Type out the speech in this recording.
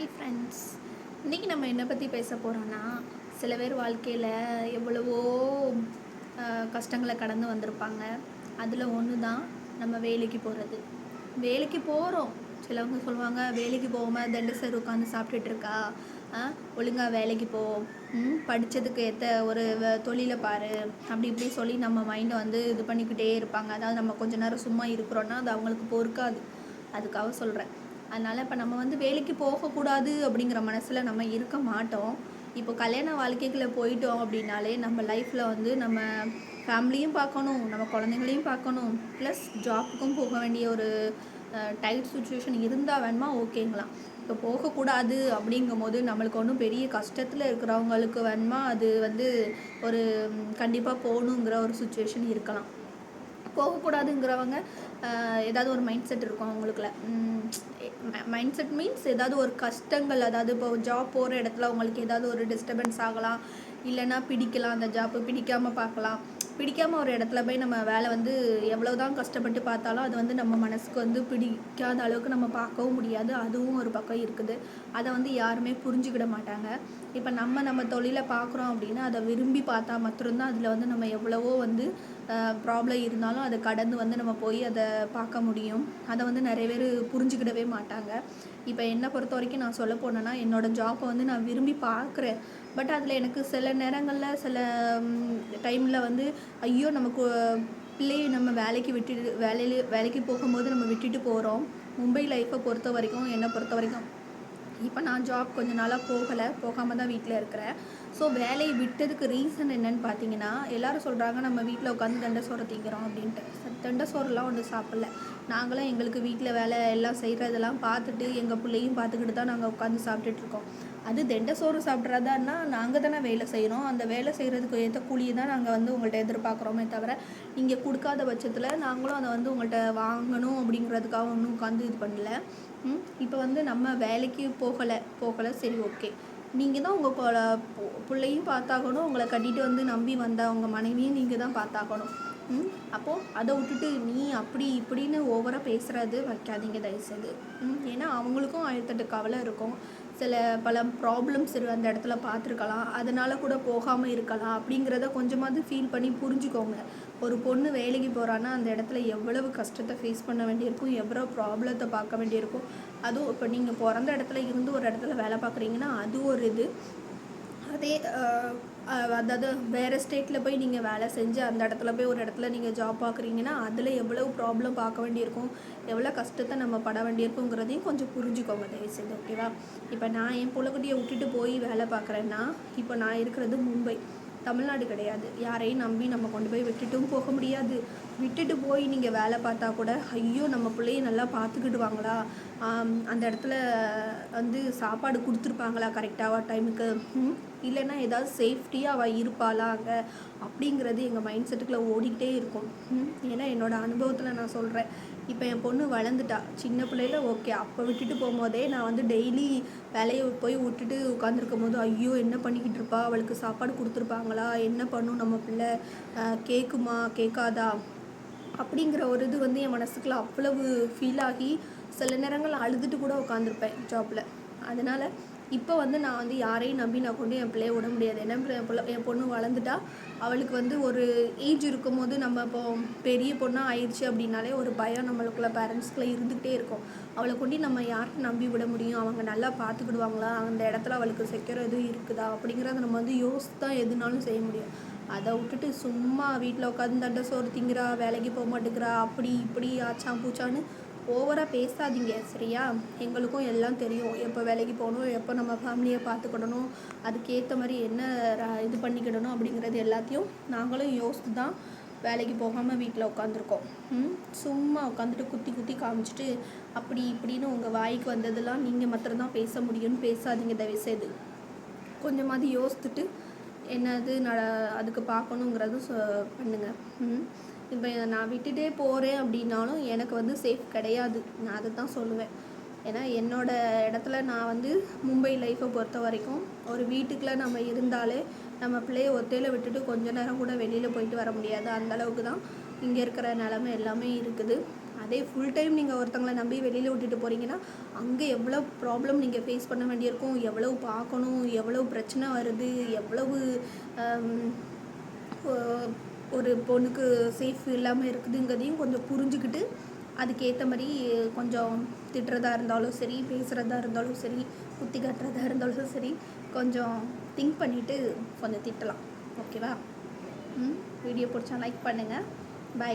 Hi friends இன்றைக்கி நம்ம என்ன பற்றி பேச போகிறோன்னா சில பேர் வாழ்க்கையில் எவ்வளவோ கஷ்டங்களை கடந்து வந்திருப்பாங்க. அதில் ஒன்று தான் நம்ம வேலைக்கு போகிறது வேலைக்கு போகிறோம் சிலவங்க சொல்லுவாங்க வேலைக்கு போகாமல் தண்டு சார் உட்காந்து சாப்பிட்டுட்டு இருக்கா? ஒழுங்காக வேலைக்கு போ. படித்ததுக்கு ஏற்ற ஒரு வ- தொழிலை பாரு. அப்படி இப்படி சொல்லி நம்ம மைண்டை வந்து இது பண்ணிக்கிட்டே இருப்பாங்க. அதாவது நம்ம கொஞ்ச நேரம் சும்மா இருக்கிறோன்னா அது அவங்களுக்கு பொறுக்காது. அதுக்காக சொல்கிறேன் அதனால் இப்போ நம்ம வந்து வேலைக்கு போகக்கூடாது அப்படிங்கிற மனசில் நம்ம இருக்க மாட்டோம். இப்போ கல்யாண வாழ்க்கைக்குள்ளே போயிட்டோம் அப்படின்னாலே நம்ம லைஃப்பில் வந்து நம்ம ஃபேமிலியும் பார்க்கணும் நம்ம குழந்தைங்களையும் பார்க்கணும். ப்ளஸ் ஜாப்புக்கும் போக வேண்டிய ஒரு டைட் சுச்சுவேஷன் இருந்தால் வேணுமா? ஓகேங்களாம் இப்போ போகக்கூடாது அப்படிங்கும்போது நம்மளுக்கு ஒன்றும் பெரிய கஷ்டத்தில் இருக்கிறவங்களுக்கு வேணுமா? அது வந்து ஒரு கண்டிப்பாக போகணுங்கிற ஒரு சுச்சுவேஷன் இருக்கலாம். போகக்கூடாதுங்கிறவங்க ஏதாவது ஒரு மைண்ட் செட் இருக்கும் அவங்களுக்குள்ள. மைண்ட் செட் மீன்ஸ் ஏதாவது ஒரு கஷ்டங்கள் அதாவது இப்போ ஜாப் போகிற இடத்துல அவங்களுக்கு ஏதாவது ஒரு டிஸ்டர்பன்ஸ் ஆகலாம் இல்லைன்னா பிடிக்கலாம் அந்த ஜாப்பு பிடிக்காமல் பார்க்கலாம். பிடிக்காமல் ஒரு இடத்துல போய் நம்ம வேலை வந்து எவ்வளோ தான் கஷ்டப்பட்டு பார்த்தாலும் அது வந்து நம்ம மனசுக்கு வந்து பிடிக்காத அளவுக்கு நம்ம பார்க்கவும் முடியாது. அதுவும் ஒரு பக்கம் இருக்குது. அதை வந்து யாருமே புரிஞ்சுக்கிட மாட்டாங்க. இப்போ நம்ம நம்ம தொழிலை பார்க்குறோம் அப்படின்னா அதை விரும்பி பார்த்தா மட்டும்தான் அதில் வந்து நம்ம எவ்வளவோ வந்து ப்ராப்ளம் இருந்தாலும் அதை கடந்து வந்து நம்ம போய் அதை பார்க்க முடியும். அதை வந்து நிறைய பேர் புரிஞ்சுக்கிடவே மாட்டாங்க. இப்போ என்னை பொறுத்த வரைக்கும் நான் சொல்ல போனேன்னா என்னோடய ஜாப்பை வந்து நான் விரும்பி பார்க்குறேன். பட் அதில் எனக்கு சில நேரங்களில் சில டைமில் வந்து ஐயோ நமக்கு பிள்ளையை நம்ம வேலைக்கு விட்டுட்டு வேலையில் வேலைக்கு போகும்போது நம்ம விட்டுட்டு போகிறோம் மும்பை லைஃப்பை பொறுத்த வரைக்கும் என்னை பொறுத்த வரைக்கும் இப்போ நான் ஜாப் கொஞ்ச நாளாக போகலை போகாமல் தான் வீட்டில் இருக்கிறேன். ஸோ வேலையை விட்டதுக்கு ரீசன் என்னன்னு பார்த்தீங்கன்னா எல்லாரும் சொல்கிறாங்க நம்ம வீட்டில் உட்காந்து தண்டை சோறு திங்கிறோம் அப்படின்ட்டு. தண்டை சோறுலாம் ஒன்றும் சாப்பிடல. நாங்களும் எங்களுக்கு வீட்டில் வேலை எல்லாம் செய்கிறதெல்லாம் பார்த்துட்டு எங்கள் பிள்ளையும் பார்த்துக்கிட்டு தான் நாங்கள் உட்காந்து சாப்பிட்டுட்டு இருக்கோம். அது தெண்டை சோறு சாப்பிட்றதான்னா நாங்கள் தானே வேலை செய்கிறோம் அந்த வேலை செய்கிறதுக்கு ஏற்ற கூலியை தான் நாங்கள் வந்து உங்கள்கிட்ட எதிர்பார்க்குறோமே தவிர நீங்கள் கொடுக்காத பட்சத்தில் நாங்களும் அதை வந்து உங்கள்கிட்ட வாங்கணும் அப்படிங்கிறதுக்காக ஒன்றும் உட்காந்து இது பண்ணல. இப்போ வந்து நம்ம வேலைக்கு போகலை. போகலை சரி ஓகே. நீங்கள் தான் உங்கள் பிள்ளையும் பார்த்தாகணும். உங்களை கட்டிட்டு வந்து நம்பி வந்த உங்கள் மனைவியும் நீங்கள் தான் பார்த்தாகணும். ம் அப்போது அதை விட்டுட்டு நீ அப்படி இப்படின்னு ஓவராக பேசுகிறது வைக்காதீங்க தயவுசெய்து. ம் ஏன்னா அவங்களுக்கும் ஆயிரத்தெட்டு கவலை இருக்கும். சில பல ப்ராப்ளம்ஸ் அந்த இடத்துல பார்த்துருக்கலாம். அதனால் கூட போகாமல் இருக்கலாம். அப்படிங்கிறத கொஞ்சமாவது ஃபீல் பண்ணி புரிஞ்சுக்கோங்க. ஒரு பொண்ணு வேலைக்கு போகிறான்னா அந்த இடத்துல எவ்வளவு கஷ்டத்தை ஃபேஸ் பண்ண வேண்டியிருக்கும்? எவ்வளோ ப்ராப்ளத்தை பார்க்க வேண்டியிருக்கும்? அதுவும் இப்போ நீங்கள் பிறந்த இடத்துல இருந்து ஒரு இடத்துல வேலை பார்க்குறீங்கன்னா அது ஒரு இது. அதே அதாவது வேறு ஸ்டேட்டில் போய் நீங்கள் வேலை செஞ்சு அந்த இடத்துல போய் ஒரு இடத்துல நீங்கள் ஜாப் பார்க்குறீங்கன்னா அதில் எவ்வளோ ப்ராப்ளம் பார்க்க வேண்டியிருக்கும் எவ்வளோ கஷ்டத்தை நம்ம பட வேண்டியிருக்குங்கிறதையும் கொஞ்சம் புரிஞ்சுக்கோங்க தயவுசெய்து ஓகேவா இப்போ நான் என் புள்ளக்குட்டியை விட்டுட்டு போய் வேலை பார்க்குறேன்னா இப்போ நான் இருக்கிறது மும்பை. தமிழ்நாடு கிடையாது. யாரையும் நம்பி நம்ம கொண்டு போய் விட்டுட்டும் போக முடியாது. விட்டுட்டு போய் நீங்கள் வேலை பார்த்தா கூட ஐயோ நம்ம பிள்ளைய நல்லா பார்த்துக்கிடுவாங்களா? அந்த இடத்துல வந்து சாப்பாடு கொடுத்துருப்பாங்களா கரெக்டாக டைமுக்கு இல்லைன்னா ஏதாவது சேஃப்டியாக அவள் இருப்பாளா அங்கே? அப்படிங்கிறது எங்கள் மைண்ட் செட்டுக்குள்ளே ஓடிக்கிட்டே இருக்கும். ஏன்னா என்னோடய அனுபவத்தில் நான் சொல்கிறேன் இப்போ என் பொண்ணு வளர்ந்துட்டா. சின்ன பிள்ளையில ஓகே அப்போ விட்டுட்டு போகும்போதே நான் வந்து டெய்லி வேலையை போய் விட்டுட்டு உட்காந்துருக்கும் போது ஐயோ என்ன பண்ணிக்கிட்டு இருப்பா? அவளுக்கு சாப்பாடு கொடுத்துருப்பாங்களா? என்ன பண்ணும் நம்ம பிள்ளை? கேட்குமா கேட்காதா? அப்படிங்கிற ஒரு இது வந்து என் மனசுக்குள்ள அவ்வளவு ஃபீல் ஆகி சில நேரங்கள் அழுதுட்டு கூட உட்காந்துருப்பேன் ஜாப்பில் அதனால் இப்போ வந்து நான் வந்து யாரையும் நம்பி நான் கொண்டு என் பிள்ளைய விட முடியாது. ஏன்னா என் பிள்ளை என் பொண்ணு வளர்ந்துட்டா அவளுக்கு வந்து ஒரு ஏஜ் இருக்கும்போது நம்ம இப்போ பெரிய பொண்ணாக ஆயிடுச்சு அப்படின்னாலே ஒரு பயம் நம்மளுக்குள்ள பேரண்ட்ஸ்க்குள்ளே இருந்துகிட்டே இருக்கும். அவளை கொண்டு நம்ம யார்கிட்ட நம்பி விட முடியும். அவங்க நல்லா பார்த்துக்கிடுவாங்களா? அந்த இடத்துல அவளுக்கு செக்யூர் எதுவும் இருக்குதா? அப்படிங்கிறத நம்ம வந்து யோசித்து தான் எதுனாலும் செய்ய முடியும். அதை விட்டுட்டு சும்மா வீட்டில் உட்காந்து தண்டை சோறு திங்கிறா வேலைக்கு போக மாட்டேங்கிறா அப்படி இப்படி ஆச்சான் பூச்சான்னு ஓவராக பேசாதீங்க சரியா? எங்களுக்கும் எல்லாம் தெரியும். எப்போ வேலைக்கு போகணும் எப்போ நம்ம ஃபேமிலியை பார்த்துக்கிடணும் அதுக்கேற்ற மாதிரி என்ன இது பண்ணிக்கிடணும் அப்படிங்கிறது எல்லாத்தையும் நாங்களும் யோசித்து தான் வேலைக்கு போகாமல் வீட்டில் உட்காந்துருக்கோம். சும்மா உட்காந்துட்டு குத்தி குத்தி காமிச்சிட்டு அப்படி இப்படின்னு உங்கள் வாய்க்கு வந்ததெல்லாம் நீங்கள் மாத்திரம்தான் பேச முடியும்னு பேசாதீங்க தயவுசெய்து. கொஞ்சமாவது யோசித்துட்டு என்னது நட அதுக்கு பார்க்கணுங்கிறதும் சொ பண்ணுங்கள் ம். இப்போ நான் விட்டுட்டே போகிறேன் அப்படின்னாலும் எனக்கு வந்து சேஃப் கிடையாது. நான் அதை தான் சொல்லுவேன். ஏன்னா என்னோடய இடத்துல நான் வந்து மும்பை லைஃப்பை பொறுத்த வரைக்கும் ஒரு வீட்டுக்குள்ளே நம்ம இருந்தாலே நம்ம பிள்ளைய ஒத்தையில் விட்டுட்டு கொஞ்ச நேரம் கூட வெளியில் போயிட்டு வர முடியாது. அந்த அளவுக்கு தான் இங்கே இருக்கிற நிலமை எல்லாமே இருக்குது. அதே ஃபுல் டைம் நீங்கள் ஒருத்தவங்களை நம்பி வெளியில் விட்டுட்டு போகிறீங்கன்னா அங்கே எவ்வளோ ப்ராப்ளம் நீங்கள் ஃபேஸ் பண்ண வேண்டியிருக்கும்? எவ்வளவு பார்க்கணும்? எவ்வளவு பிரச்சனை வருது? எவ்வளவு ஒரு பொண்ணுக்கு சேஃப் இல்லாமல் இருக்குதுங்கிறதையும் கொஞ்சம் புரிஞ்சுக்கிட்டு அதுக்கேற்ற மாதிரி கொஞ்சம் திட்டுறதா இருந்தாலும் சரி பேசுகிறதா இருந்தாலும் சரி குத்தி காட்டுறதா இருந்தாலும் சரி கொஞ்சம் திங்க் பண்ணிவிட்டு கொஞ்சம் திட்டலாம். ஓகேவா ம் வீடியோ பிடிச்சா லைக் பண்ணுங்கள் பை